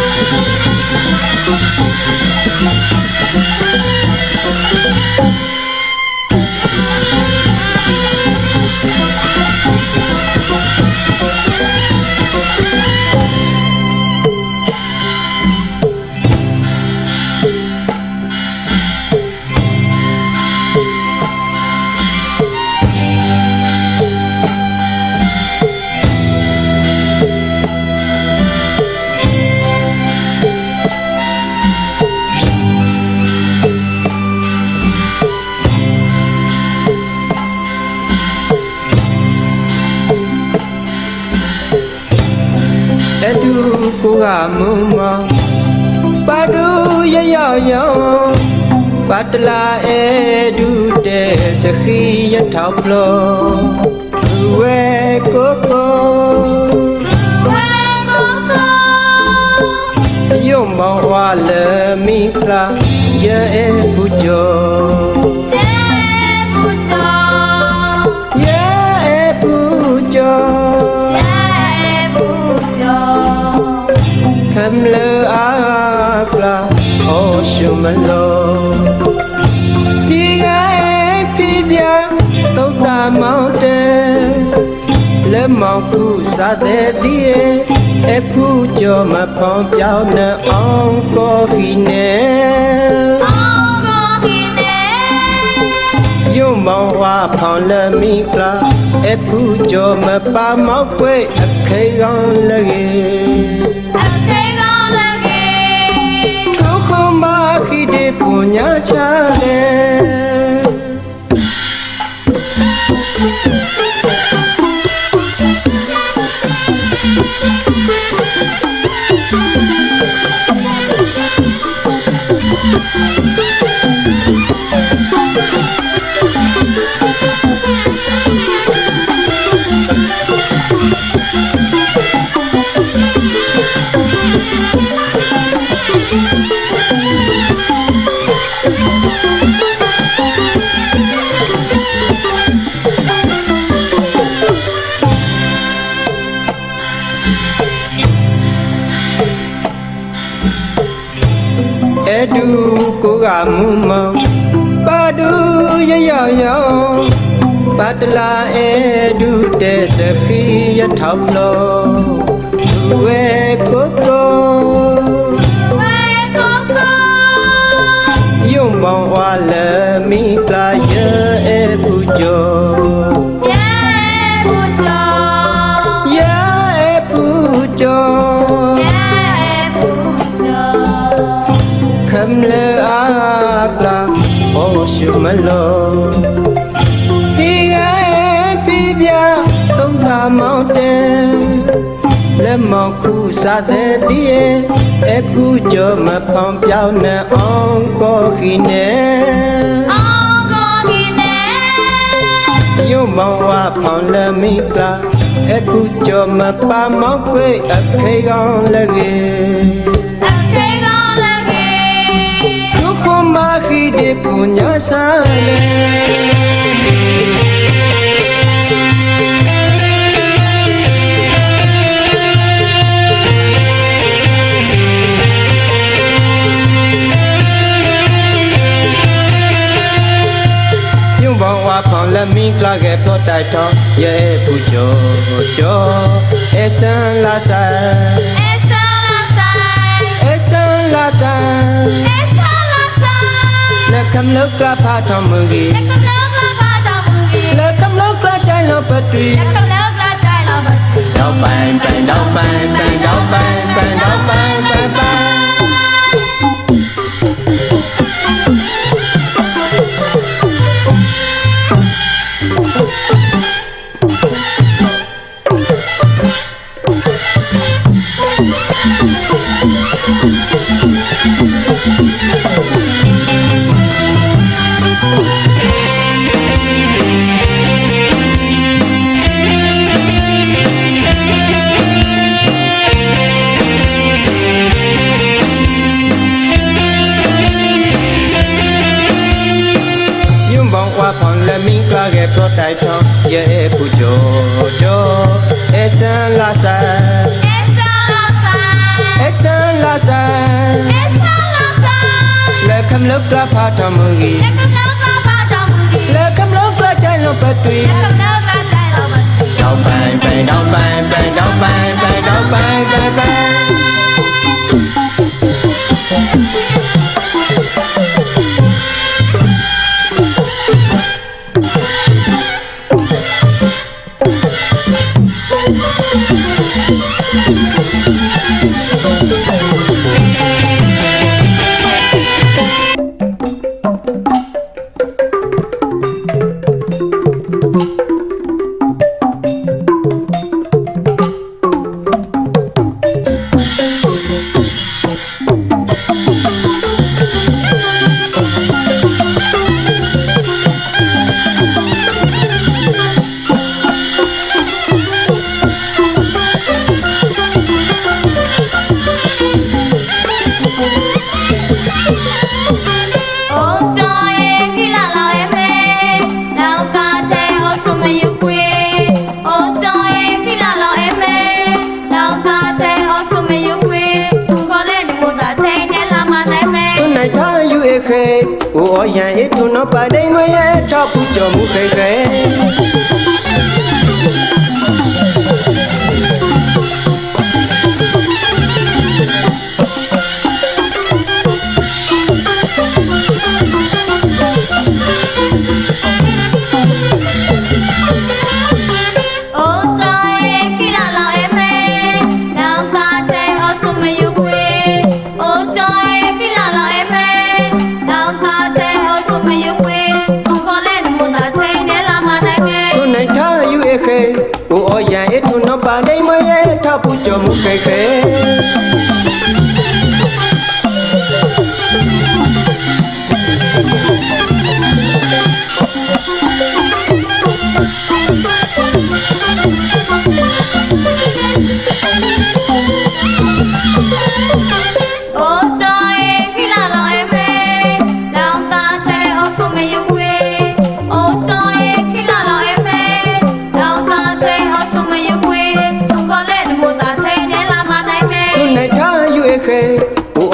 嗯 တူကိုကမုံမောင်ပါဒူရရောက်ရောက်ပါတလာအဲဒူတဲ့စခီရထောက်လို့ မောင်ခုစားတဲ့ဒီရဲ့အဖူကျော်မဖောင်းပြောင်းနဲ့အောင်ကိုခီနဲ့ယုံမောင်ဝါဖောင်းလမီကလာအဖူကျော်မပါမောက်ွယ်အခေကောင်းလည်းထုခုမခိတဲ့ပညာချ တူကိုကမူမောင်ပါဒူရရောက်ရောက်ပါတလာအဲဒူတဲ့စခီရထောက်လို့ဝဲကိုကိုယုံမောင်ဝါလ မလို့ဒီကဲပြပြတုံးသာမောင်းတဲ့လက်မောင်ခုစားတဲ့ဒီရဲ့အပူကျော်မဖောင်းပြောင်းနဲ့အောင်ကိုခီနဲ့ယုံမောင်ဝါဖောင်းလမီကလာအခုကျော်မပါမောက်ွယ်အခေကောင်းလည်း ခိတဲ့ပညာစားလေယုံဘောင်ဝါဖောင်လ က်မီကလာခဲ့ဖို့တိုက်တော်ရဲ့ပူကျော်ကျော်အစံလာဆာအစံလာဆာလက်ခမလောက်ကလာဖာထောင်းမူကြီးလက်ခမလောက်ကလာချိုင်လောပတ်တူတော့ပန်ပန်တော့ပန်ပန်တော့ပန်ပန်တော့ပန်ပန် ဖာထမကြီးလက်ကောင်လောက်ပါပါတော်မူကြီးလက်ကမလို့ကချိုင်လို့ပတ်တွေလက်ကောင်လောက်ကကြိုင်တော့မတောက်ပန်ပန်တောက်ပန် ထားယူအခေအိုရန်အေးသူနော်ပါတိန်မ ထောက်ဖို့ကြော်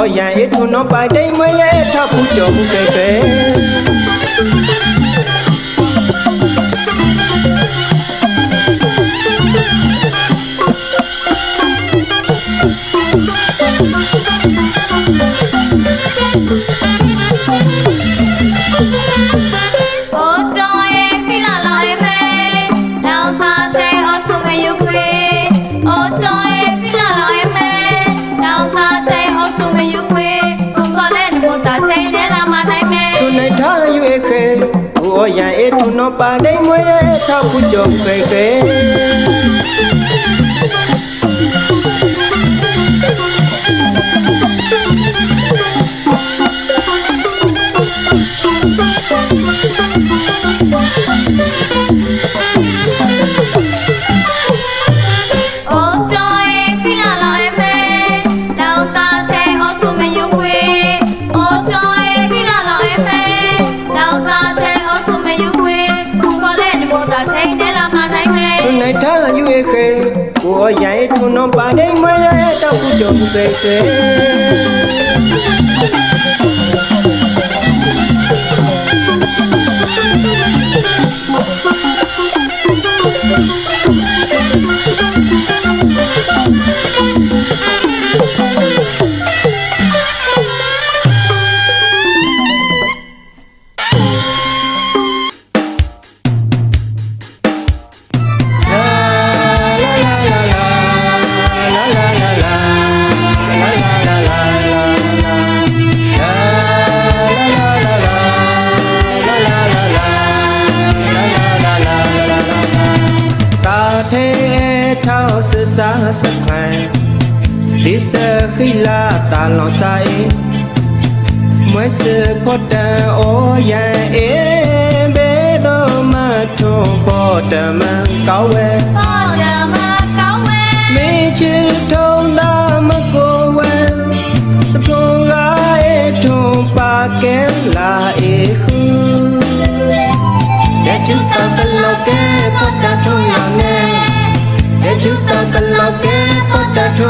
အိုရန်အေးသူနော်ပါတိန်မရဲ့ထောက် ဒီမို့သာထိန်နဲ့လာမနိုင်မဲသူနိုင်ထားယူအခေအိုရန်အေးသူနော်ပါတိန်မရဲ့ထောက်ဖို့ကြော်မှုခေခေ ထားယူအခေအိုရန်အေးသူနော်ပါ စခန်ဒီစခိလာတာလောဆိုင်မွေစဖို့တန်အိုရန်အေဘေတော်မထုံဖို့တမန်ကောင်းဝဲပေါ်ကြမကောင်းဝဲမေချီထုံသာမကိုဝဲစဖုံလာအေထုံပါကဲလာအေခုတဲ့သူတော့ကလောက်ကပေါ်တာထုံးရောင်နေတဲ့သူတော့ ကလော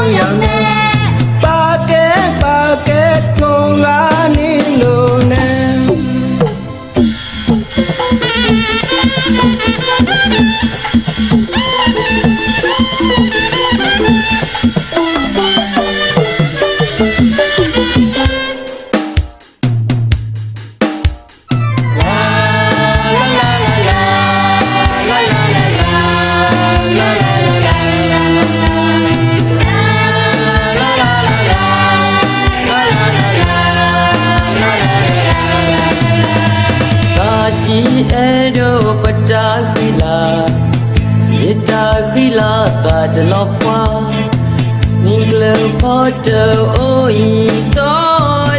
porter oi to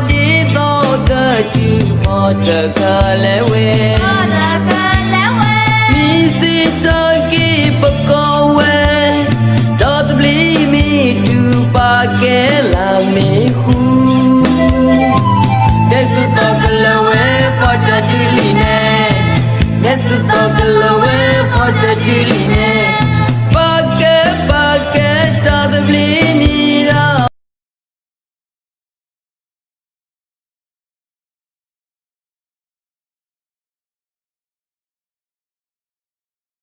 di to the tu porter kalewe ဘောတကလည်းဝဲ mi si to ki pakawe do the bli mi tu pa ke la mi hu desu to kalewe porter tu li ne desu to kalewe porter tu li in